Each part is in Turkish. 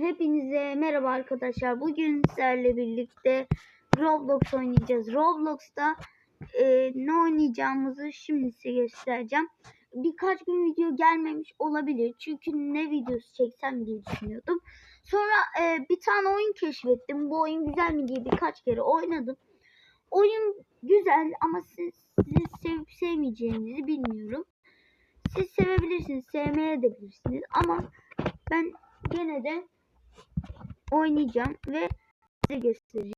Hepinize merhaba arkadaşlar. Bugün sizlerle birlikte Roblox oynayacağız. Roblox'ta e, ne oynayacağımızı şimdi size göstereceğim. Birkaç gün video gelmemiş olabilir. Çünkü ne videosu çeksem diye düşünüyordum. Sonra e, bir tane oyun keşfettim. Bu oyun güzel mi diye birkaç kere oynadım. Oyun güzel ama siz, sizin sevip sevmeyeceğinizi bilmiyorum. Siz sevebilirsiniz, sevmeye de bilirsiniz ama ben gene de oynayacağım ve size göstereceğim.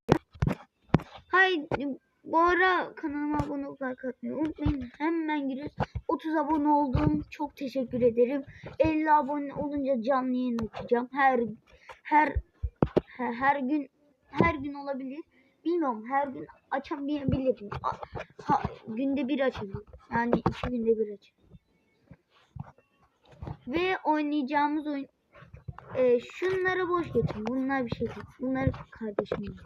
Haydi bu ara kanalıma abone olup like unutmayın. Hemen giriyoruz. 30 abone oldum. Çok teşekkür ederim. 50 abone olunca canlı yayın açacağım. Her her her, gün her gün olabilir. Bilmiyorum her gün açamayabilirim. Ha, günde bir açabilirim. Yani iki günde bir açabilirim. Ve oynayacağımız oyun e, şunları boş geçin. Bunlar bir şey değil. Bunlar kardeşim.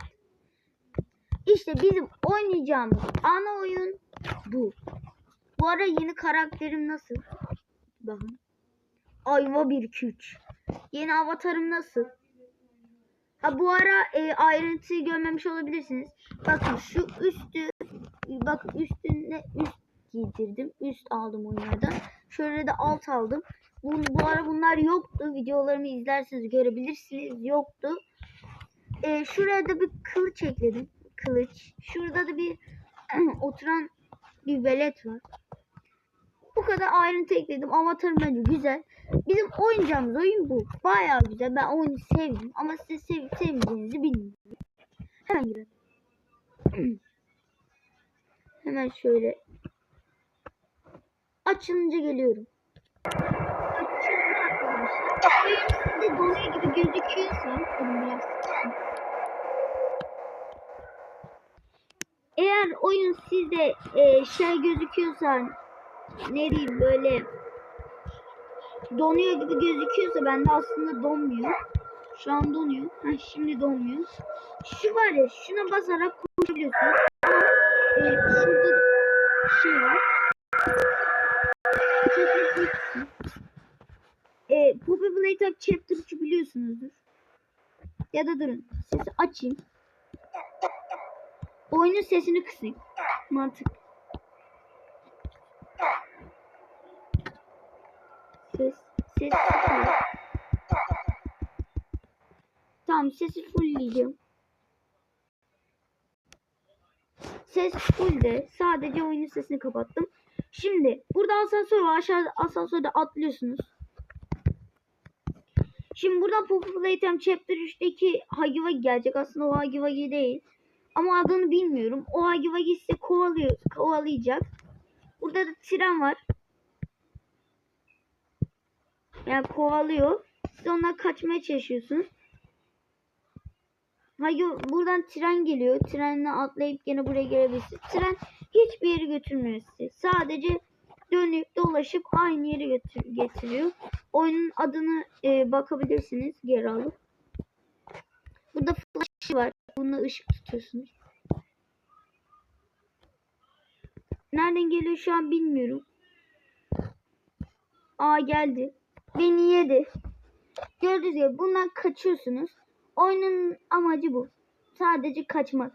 İşte bizim oynayacağımız ana oyun bu. Bu ara yeni karakterim nasıl? Bakın. Ayva 1 2 3. Yeni avatarım nasıl? Ha bu ara e, ayrıntıyı görmemiş olabilirsiniz. Bakın şu üstü bakın üstünde üst giydirdim. Üst aldım oyunlardan. Şöyle de alt aldım. Bu, bu ara bunlar yoktu. Videolarımı izlerseniz görebilirsiniz. Yoktu. Ee, şuraya da bir kılıç ekledim. Kılıç. Şurada da bir oturan bir velet var. Bu kadar ayrıntı ekledim. Avatarım bence güzel. Bizim oynayacağımız oyun bu. Bayağı güzel. Ben oyunu sevdim. Ama siz sevip sevmeyeceğinizi bilmiyorum. Hemen girelim. Hemen şöyle. Açılınca geliyorum. Sizde donuyor gibi sıkıştım. Eğer oyun sizde e, şey gözüküyorsa ne diyeyim böyle donuyor gibi gözüküyorsa bende aslında donmuyor. Şu an donuyor. Ha, şimdi donmuyor. Şu var ya şuna basarak konuşabiliyorsunuz. Ama e, şurada şey var. Playtime Chapter 3'ü biliyorsunuzdur. Ya da durun. Sesi açayım. Oyunun sesini kısayım. Mantık. Ses. Ses sıfır. Tamam sesi fullleyeceğim. Ses full de. Sadece oyunun sesini kapattım. Şimdi burada asansör var. Aşağıda asansörde atlıyorsunuz. Şimdi buradan Poppy Playtime Chapter 3'teki Huggy Wuggy gelecek. Aslında o Wuggy değil. Ama adını bilmiyorum. O Wuggy size kovalıyor, kovalayacak. Burada da tren var. Yani kovalıyor. Siz ondan kaçmaya çalışıyorsunuz. Hayır buradan tren geliyor. Trenle atlayıp gene buraya gelebilirsiniz. Tren hiçbir yere götürmüyor sizi. Sadece dönüp dolaşıp aynı yere götür getiriyor. Oyunun adını e, bakabilirsiniz geri alıp. Burada flash var. Bununla ışık tutuyorsunuz. Nereden geliyor şu an bilmiyorum. Aa geldi. Beni yedi. Gördüğünüz gibi bundan kaçıyorsunuz. Oyunun amacı bu. Sadece kaçmak.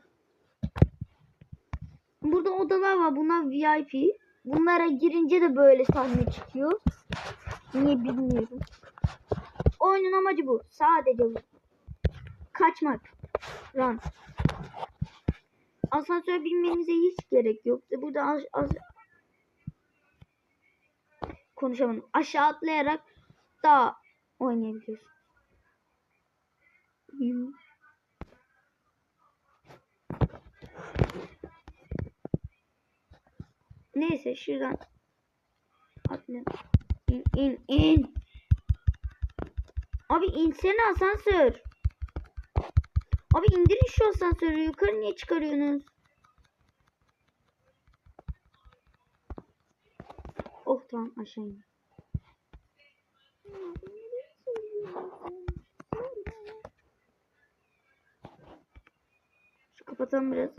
Burada odalar var. Bunlar VIP. Bunlara girince de böyle sahne çıkıyor. Niye bilmiyorum. Oyunun amacı bu. Sadece bu. Kaçmak. Run. Asansör bilmenize hiç gerek yok. Burada az, az... konuşamadım. Aşağı atlayarak daha oynayabiliyorsun. Neyse şuradan atlayalım. İn in in. Abi insene asansör. Abi indirin şu asansörü. Yukarı niye çıkarıyorsunuz? Oh tamam aşağı in. Şu kapatalım biraz.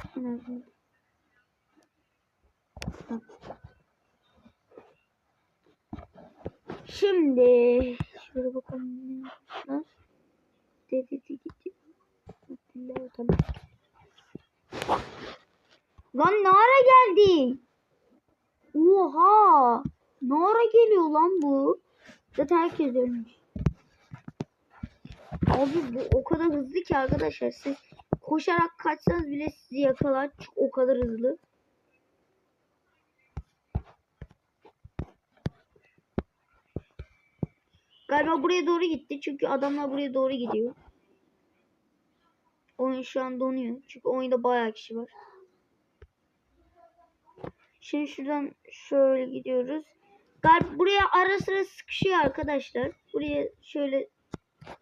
Şimdi şöyle bakalım. Lan ne ara geldi? Oha! Ne ara geliyor lan bu? Zaten herkes ölmüş. Abi bu o kadar hızlı ki arkadaşlar siz koşarak kaçsanız bile sizi yakalar. Çok O kadar hızlı. Galiba buraya doğru gitti. Çünkü adamlar buraya doğru gidiyor. Oyun şu an donuyor. Çünkü oyunda bayağı kişi var. Şimdi şuradan şöyle gidiyoruz. Galiba buraya ara sıra sıkışıyor arkadaşlar. Buraya şöyle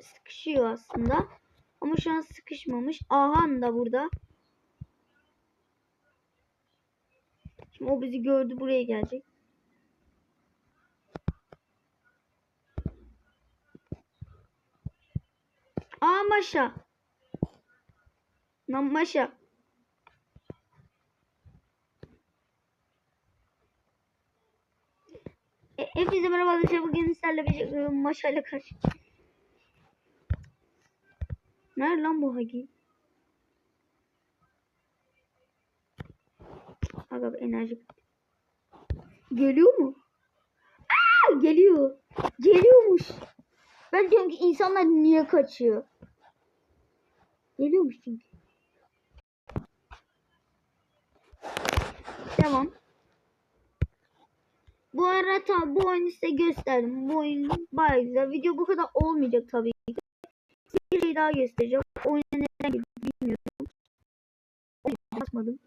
sıkışıyor aslında. Ama şu an sıkışmamış. Ahan da burada. Şimdi o bizi gördü buraya gelecek. Aa maşa. Lan maşa. E, hepinize merhaba arkadaşlar. Bugün sizlerle bir maşa ile karşı. Nerede lan bu hagi? Aga enerji. Geliyor mu? Aa, geliyor. Geliyormuş. Ben diyorum ki insanlar niye kaçıyor? Geliyormuş çünkü. Devam. Bu arada bu oyunu size gösterdim. Bu oyun bayağı güzel. Video bu kadar olmayacak tabii ki. Bir şey daha göstereceğim. Oyunu neden bilmiyorum. Oyunu basmadım.